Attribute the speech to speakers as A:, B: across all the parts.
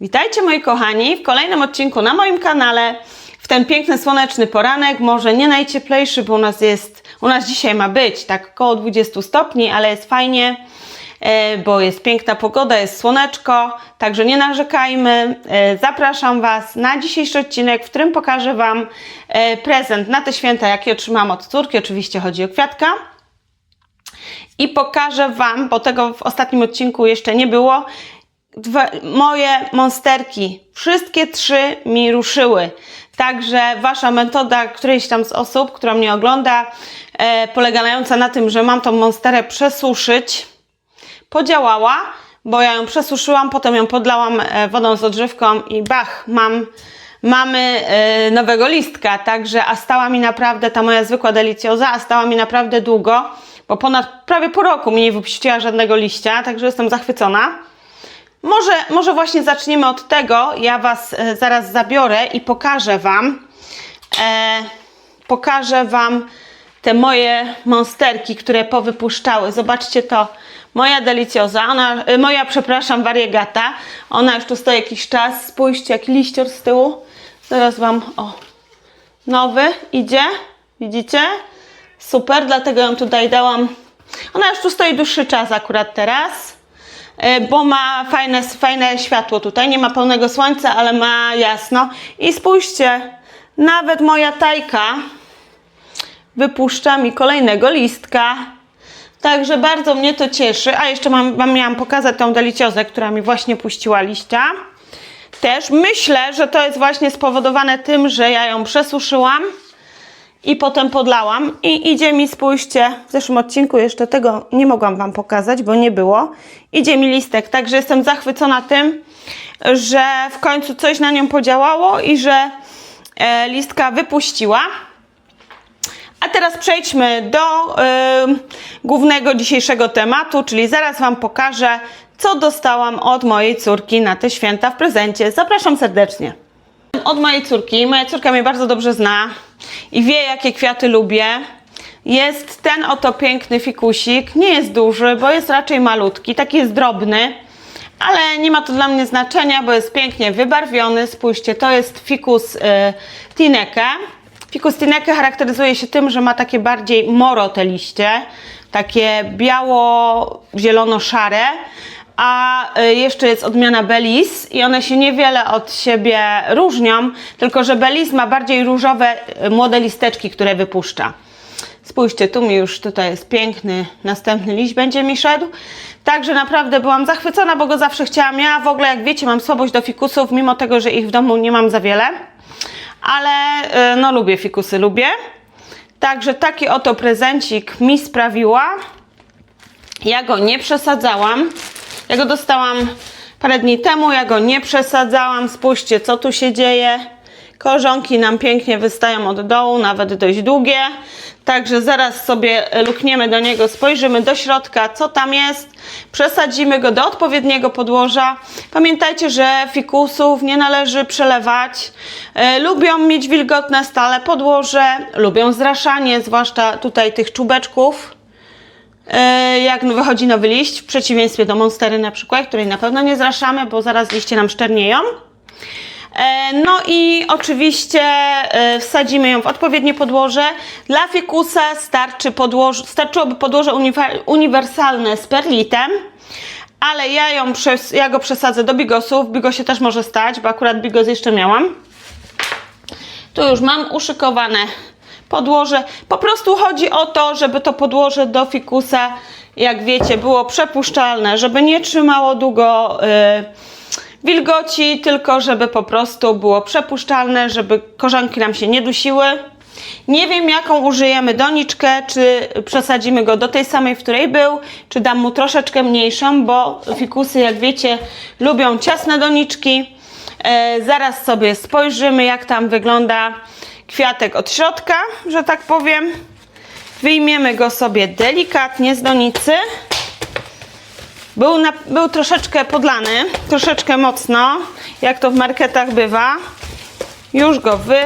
A: Witajcie moi kochani w kolejnym odcinku na moim kanale. W ten piękny słoneczny poranek, może nie najcieplejszy, bo u nas jest, u nas dzisiaj ma być tak około 20 stopni, ale jest fajnie, e, bo jest piękna pogoda, jest słoneczko, także nie narzekajmy. E, Zapraszam Was na dzisiejszy odcinek, w którym pokażę Wam e, prezent na te święta, jaki otrzymałam od córki. Oczywiście chodzi o kwiatka. I pokażę Wam, bo tego w ostatnim odcinku jeszcze nie było, dwa, moje monsterki. Wszystkie trzy mi ruszyły. Także Wasza metoda którejś tam z osób, która mnie ogląda, e, polegająca na tym, że mam tą monsterę przesuszyć, podziałała, bo ja ją przesuszyłam, potem ją podlałam e, wodą z odżywką i bach, mam, mamy e, nowego listka, także a stała mi naprawdę, ta moja zwykła delicjoza, a stała mi naprawdę długo, bo ponad prawie po roku mi nie wypuściła żadnego liścia, także jestem zachwycona. Może, może właśnie zaczniemy od tego, ja Was e, zaraz zabiorę i pokażę Wam, e, pokażę Wam te moje monsterki, które powypuszczały. Zobaczcie to, moja delicjoza, ona, e, moja, przepraszam, variegata, ona już tu stoi jakiś czas, spójrzcie, jaki liścior z tyłu, zaraz Wam, o, nowy idzie, widzicie? Super, dlatego ją tutaj dałam, ona już tu stoi dłuższy czas akurat teraz, bo ma fajne, fajne światło tutaj, nie ma pełnego słońca, ale ma jasno. I spójrzcie, nawet moja tajka wypuszcza mi kolejnego listka. Także bardzo mnie to cieszy. A jeszcze mam, mam, miałam pokazać tą deliciozę, która mi właśnie puściła liścia. Też myślę, że to jest właśnie spowodowane tym, że ja ją przesuszyłam i potem podlałam i idzie mi, spójrzcie, w zeszłym odcinku jeszcze tego nie mogłam Wam pokazać, bo nie było. Idzie mi listek, także jestem zachwycona tym, że w końcu coś na nią podziałało i że e, listka wypuściła. A teraz przejdźmy do y, głównego dzisiejszego tematu, czyli zaraz Wam pokażę, co dostałam od mojej córki na te święta w prezencie. Zapraszam serdecznie. Od mojej córki. Moja córka mnie bardzo dobrze zna i wie, jakie kwiaty lubię. Jest ten oto piękny fikusik. Nie jest duży, bo jest raczej malutki. Taki jest drobny, ale nie ma to dla mnie znaczenia, bo jest pięknie wybarwiony. Spójrzcie, to jest fikus y, Tineke. Fikus Tineke charakteryzuje się tym, że ma takie bardziej moro te liście, takie biało-zielono-szare, a y, jeszcze jest odmiana Belize i one się niewiele od siebie różnią, tylko że Belize ma bardziej różowe y, młode listeczki, które wypuszcza. Spójrzcie, tu mi już tutaj jest piękny następny liść będzie mi szedł. Także naprawdę byłam zachwycona, bo go zawsze chciałam. Ja w ogóle, jak wiecie, mam słabość do fikusów, mimo tego, że ich w domu nie mam za wiele. Ale y, no lubię fikusy, lubię. Także taki oto prezencik mi sprawiła. Ja go nie przesadzałam. Ja go dostałam parę dni temu, ja go nie przesadzałam. Spójrzcie, co tu się dzieje. Korzonki nam pięknie wystają od dołu, nawet dość długie. Także zaraz sobie lukniemy do niego, spojrzymy do środka, co tam jest. Przesadzimy go do odpowiedniego podłoża. Pamiętajcie, że fikusów nie należy przelewać. E, lubią mieć wilgotne stale podłoże, lubią zraszanie, zwłaszcza tutaj tych czubeczków jak wychodzi nowy liść, w przeciwieństwie do monstery na przykład, której na pewno nie zraszamy, bo zaraz liście nam szczernieją. E, No i oczywiście e, wsadzimy ją w odpowiednie podłoże. Dla fikusa starczy podłoże, starczyłoby podłoże uniwersalne z perlitem, ale ja, ją ja go przesadzę do bigosów. W bigosie też może stać, bo akurat bigos jeszcze miałam. Tu już mam uszykowane podłoże. Po prostu chodzi o to, żeby to podłoże do fikusa, jak wiecie, było przepuszczalne, żeby nie trzymało długo y, wilgoci, tylko żeby po prostu było przepuszczalne, żeby korzonki nam się nie dusiły. Nie wiem, jaką użyjemy doniczkę, czy przesadzimy go do tej samej, w której był, czy dam mu troszeczkę mniejszą, bo fikusy, jak wiecie, lubią ciasne doniczki. E, zaraz sobie spojrzymy, jak tam wygląda kwiatek od środka, że tak powiem. Wyjmiemy go sobie delikatnie z donicy. Był, na, był troszeczkę podlany, troszeczkę mocno, jak to w marketach bywa. Już go wy,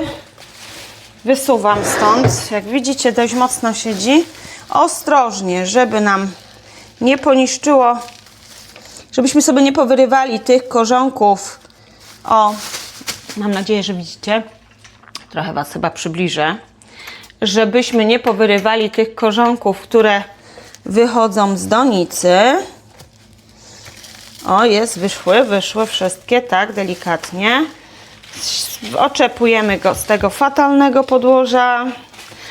A: wysuwam stąd. Jak widzicie, dość mocno siedzi. Ostrożnie, żeby nam nie poniszczyło, żebyśmy sobie nie powyrywali tych korzonków O, mam nadzieję, że widzicie. Trochę Was chyba przybliżę. Żebyśmy nie powyrywali tych korzonków, które wychodzą z donicy. O, jest, wyszły, wyszły wszystkie, tak, delikatnie. Oczepujemy go z tego fatalnego podłoża.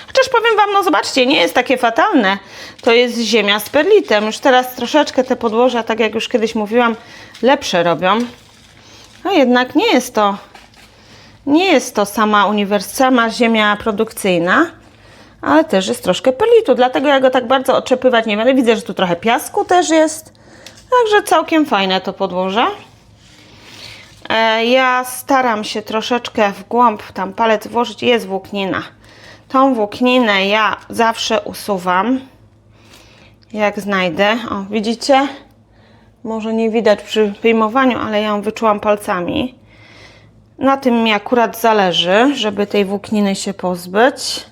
A: Chociaż powiem Wam, no zobaczcie, nie jest takie fatalne. To jest ziemia z perlitem. Już teraz troszeczkę te podłoża, tak jak już kiedyś mówiłam, lepsze robią. No jednak nie jest to, nie jest to sama uniwersalna ziemia produkcyjna, ale też jest troszkę perlitu. Dlatego ja go tak bardzo oczepywać nie będę. Widzę, że tu trochę piasku też jest. Także całkiem fajne to podłoże. E, Ja staram się troszeczkę w głąb tam palec włożyć. Jest włóknina. Tą włókninę ja zawsze usuwam. Jak znajdę. O, widzicie? Może nie widać przy wyjmowaniu, ale ja ją wyczułam palcami. Na tym mi akurat zależy, żeby tej włókniny się pozbyć.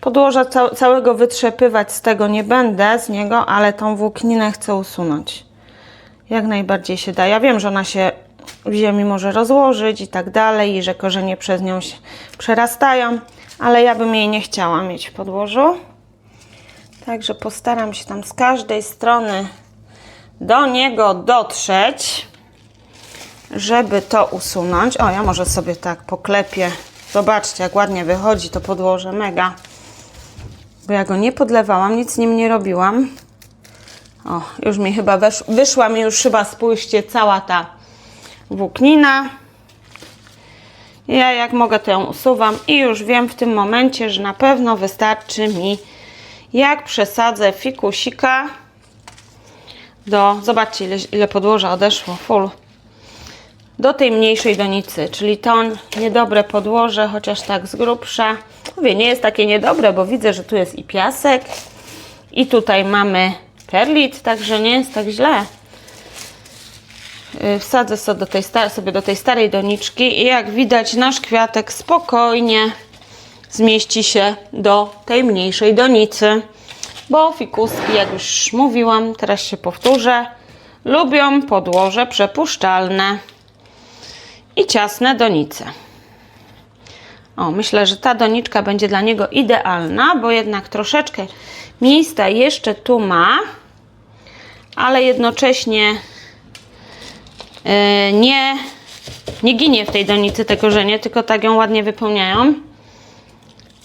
A: Podłoża ca całego wytrzepywać z tego nie będę, z niego, ale tą włókninę chcę usunąć. Jak najbardziej się da. Ja wiem, że ona się w ziemi może rozłożyć i tak dalej, i że korzenie przez nią się przerastają, ale ja bym jej nie chciała mieć w podłożu. Także postaram się tam z każdej strony do niego dotrzeć, żeby to usunąć. O, ja może sobie tak poklepię. Zobaczcie, jak ładnie wychodzi to podłoże, mega. Bo ja go nie podlewałam, nic z nim nie robiłam. O, już mi chyba wesz, wyszła mi już chyba, spójrzcie, cała ta włóknina. Ja jak mogę to ją usuwam i już wiem w tym momencie, że na pewno wystarczy mi jak przesadzę fikusika do, zobaczcie ile, ile podłoża odeszło, full, do tej mniejszej donicy, czyli to niedobre podłoże, chociaż tak z grubsza. Mówię, nie jest takie niedobre, bo widzę, że tu jest i piasek i tutaj mamy perlit, także nie jest tak źle. Yy, Wsadzę sobie do tej, sobie do tej starej doniczki i jak widać nasz kwiatek spokojnie zmieści się do tej mniejszej donicy. Bo fikuski, jak już mówiłam, teraz się powtórzę, lubią podłoże przepuszczalne i ciasne donice. O, myślę, że ta doniczka będzie dla niego idealna, bo jednak troszeczkę miejsca jeszcze tu ma, ale jednocześnie e, nie, nie ginie w tej donicy te korzenie, tylko tak ją ładnie wypełniają.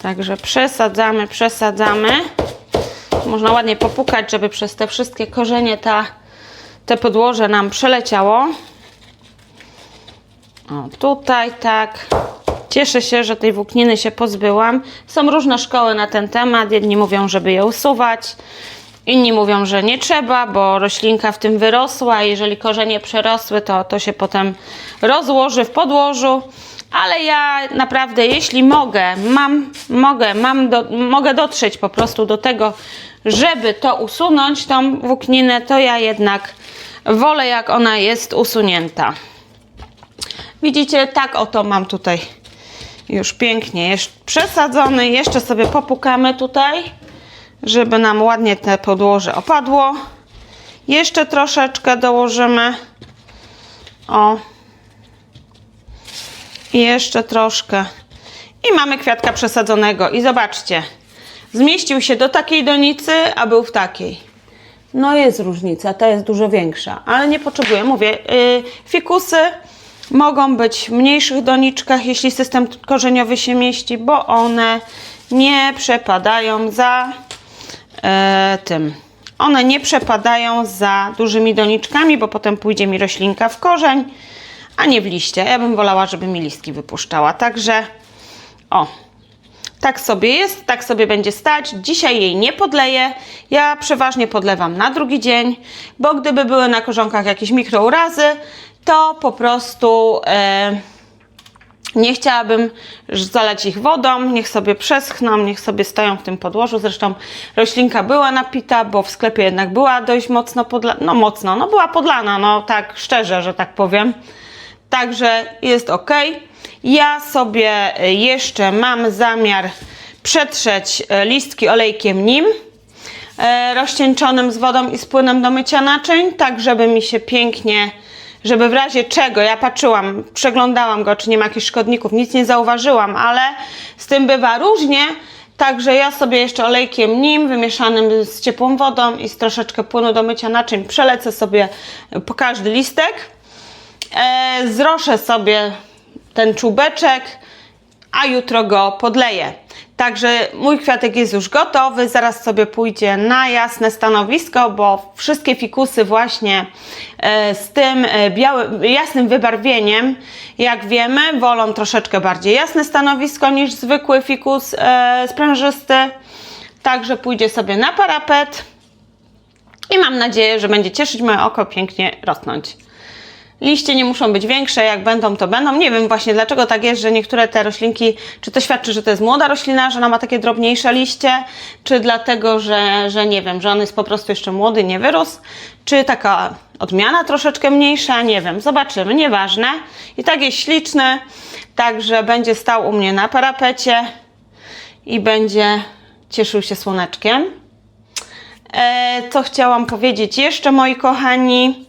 A: Także przesadzamy, przesadzamy. Można ładnie popukać, żeby przez te wszystkie korzenie ta, te podłoże nam przeleciało. O, tutaj tak. Cieszę się, że tej włókniny się pozbyłam. Są różne szkoły na ten temat. Jedni mówią, żeby je usuwać. Inni mówią, że nie trzeba, bo roślinka w tym wyrosła. Jeżeli korzenie przerosły, to to się potem rozłoży w podłożu. Ale ja naprawdę, jeśli mogę, mam, mogę, mam do, mogę dotrzeć po prostu do tego, żeby to usunąć, tą włókninę, to ja jednak wolę, jak ona jest usunięta. Widzicie, tak oto mam tutaj już pięknie jeszcze przesadzony. Jeszcze sobie popukamy tutaj, żeby nam ładnie te podłoże opadło. Jeszcze troszeczkę dołożymy. O. I jeszcze troszkę. I mamy kwiatka przesadzonego. I zobaczcie, zmieścił się do takiej donicy, a był w takiej. No jest różnica, ta jest dużo większa, ale nie potrzebuję. Mówię, yy, fikusy mogą być w mniejszych doniczkach, jeśli system korzeniowy się mieści, bo one nie przepadają za e, tym. One nie przepadają za dużymi doniczkami, bo potem pójdzie mi roślinka w korzeń, a nie w liście. Ja bym wolała, żeby mi listki wypuszczała. Także o, tak sobie jest, tak sobie będzie stać. Dzisiaj jej nie podleję. Ja przeważnie podlewam na drugi dzień, bo gdyby były na korzonkach jakieś mikrourazy, to po prostu e, nie chciałabym zalać ich wodą. Niech sobie przeschną, niech sobie stoją w tym podłożu. Zresztą roślinka była napita, bo w sklepie jednak była dość mocno podlana. No mocno, no była podlana, no tak szczerze, że tak powiem. Także jest ok. Ja sobie jeszcze mam zamiar przetrzeć e, listki olejkiem nim e, rozcieńczonym z wodą i z płynem do mycia naczyń, tak żeby mi się pięknie żeby w razie czego, ja patrzyłam, przeglądałam go, czy nie ma jakichś szkodników, nic nie zauważyłam, ale z tym bywa różnie, także ja sobie jeszcze olejkiem nim wymieszanym z ciepłą wodą i z troszeczkę płynu do mycia naczyń przelecę sobie po każdy listek, e, zroszę sobie ten czubeczek, a jutro go podleję. Także mój kwiatek jest już gotowy, zaraz sobie pójdzie na jasne stanowisko, bo wszystkie fikusy właśnie e, z tym e, białym, jasnym wybarwieniem, jak wiemy, wolą troszeczkę bardziej jasne stanowisko niż zwykły fikus e, sprężysty. Także pójdzie sobie na parapet i mam nadzieję, że będzie cieszyć moje oko pięknie rosnąć. Liście nie muszą być większe, jak będą, to będą. Nie wiem właśnie dlaczego tak jest, że niektóre te roślinki, czy to świadczy, że to jest młoda roślina, że ona ma takie drobniejsze liście, czy dlatego, że, że nie wiem, że on jest po prostu jeszcze młody, nie wyrósł, czy taka odmiana troszeczkę mniejsza, nie wiem, zobaczymy, nieważne. I tak jest śliczny, także będzie stał u mnie na parapecie i będzie cieszył się słoneczkiem. E, co chciałam powiedzieć jeszcze, moi kochani?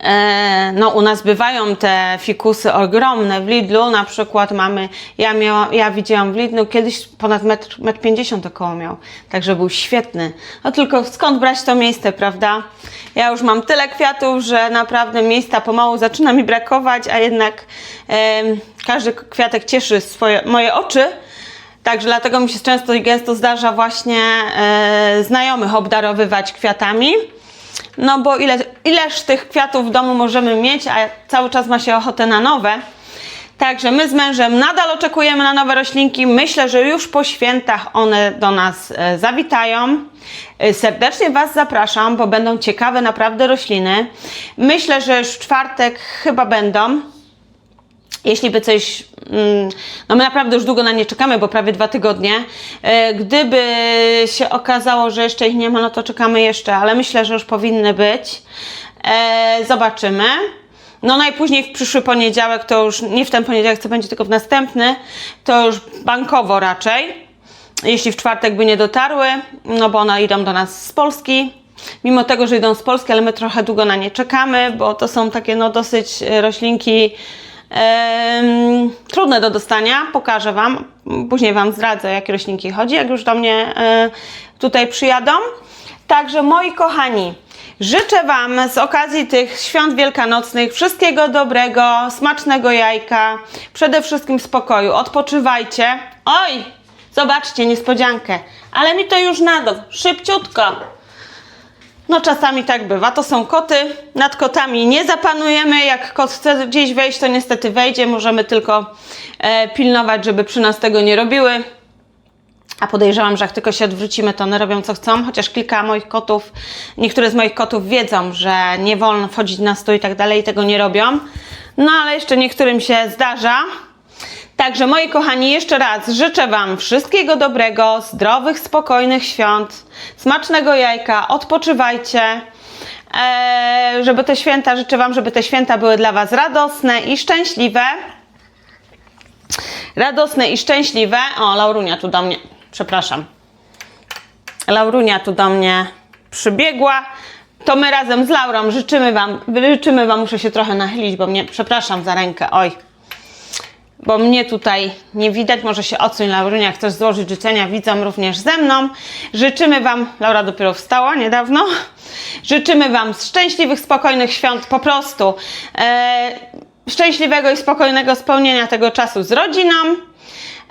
A: E, no, u nas bywają te fikusy ogromne. W Lidlu na przykład mamy, ja, ja widziałam w Lidlu kiedyś ponad metr, metr 50 około miał, także był świetny. No tylko skąd brać to miejsce, prawda? Ja już mam tyle kwiatów, że naprawdę miejsca pomału zaczyna mi brakować, a jednak e, każdy kwiatek cieszy swoje, moje oczy. Także dlatego mi się często i gęsto zdarza właśnie e, znajomych obdarowywać kwiatami. No bo ile, ileż tych kwiatów w domu możemy mieć, a cały czas ma się ochotę na nowe. Także my z mężem nadal oczekujemy na nowe roślinki. Myślę, że już po świętach one do nas e, zawitają. E, Serdecznie Was zapraszam, bo będą ciekawe naprawdę rośliny. Myślę, że już w czwartek chyba będą. Jeśli by coś, mm, no my naprawdę już długo na nie czekamy, bo prawie dwa tygodnie. E, Gdyby się okazało, że jeszcze ich nie ma, no to czekamy jeszcze, ale myślę, że już powinny być. E, Zobaczymy. No najpóźniej w przyszły poniedziałek, to już nie w ten poniedziałek, co będzie, tylko w następny, to już bankowo raczej. Jeśli w czwartek by nie dotarły, no bo one idą do nas z Polski. Mimo tego, że idą z Polski, ale my trochę długo na nie czekamy, bo to są takie no dosyć e, roślinki trudne do dostania. Pokażę Wam, później Wam zdradzę, jakie roślinki chodzi, jak już do mnie e, tutaj przyjadą. Także moi kochani, życzę Wam z okazji tych świąt wielkanocnych wszystkiego dobrego, smacznego jajka, przede wszystkim spokoju. Odpoczywajcie. Oj, zobaczcie niespodziankę, ale mi to już nadał, szybciutko. No czasami tak bywa, to są koty, nad kotami nie zapanujemy, jak kot chce gdzieś wejść, to niestety wejdzie, możemy tylko e, pilnować, żeby przy nas tego nie robiły. A podejrzewam, że jak tylko się odwrócimy, to one robią co chcą, chociaż kilka moich kotów, niektóre z moich kotów wiedzą, że nie wolno wchodzić na stół i tak dalej, i tego nie robią. No ale jeszcze niektórym się zdarza. Także moi kochani, jeszcze raz życzę Wam wszystkiego dobrego, zdrowych, spokojnych świąt, smacznego jajka, odpoczywajcie. Eee, żeby te święta, życzę Wam, żeby te święta były dla Was radosne i szczęśliwe. Radosne i szczęśliwe. O, Laurunia tu do mnie, przepraszam. Laurunia tu do mnie przybiegła. To my razem z Laurą życzymy Wam, życzymy Wam, muszę się trochę nachylić, bo mnie, przepraszam za rękę, oj bo mnie tutaj nie widać, może się odsuń Laurunia, chcesz złożyć życzenia widzom również ze mną. Życzymy Wam, Laura dopiero wstała niedawno, życzymy Wam szczęśliwych, spokojnych świąt, po prostu e, szczęśliwego i spokojnego spełnienia tego czasu z rodziną.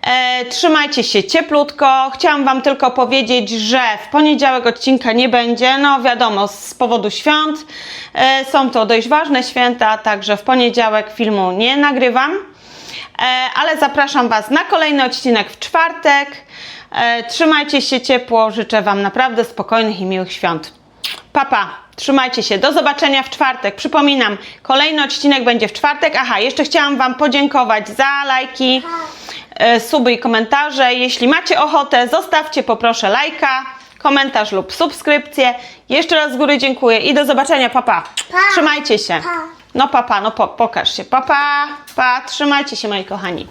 A: E, trzymajcie się cieplutko. Chciałam Wam tylko powiedzieć, że w poniedziałek odcinka nie będzie. No wiadomo, z powodu świąt. E, są to dość ważne święta, także w poniedziałek filmu nie nagrywam. E, ale zapraszam Was na kolejny odcinek w czwartek. E, trzymajcie się ciepło, życzę Wam naprawdę spokojnych i miłych świąt. Papa, trzymajcie się, do zobaczenia w czwartek. Przypominam, kolejny odcinek będzie w czwartek. Aha, jeszcze chciałam Wam podziękować za lajki, e, suby i komentarze. Jeśli macie ochotę, zostawcie poproszę lajka, komentarz lub subskrypcję. Jeszcze raz z góry dziękuję i do zobaczenia, papa.
B: Pa.
A: Trzymajcie się.
B: Pa.
A: No papa, no po, pokaż się. Papa, pa, trzymajcie się moi kochani.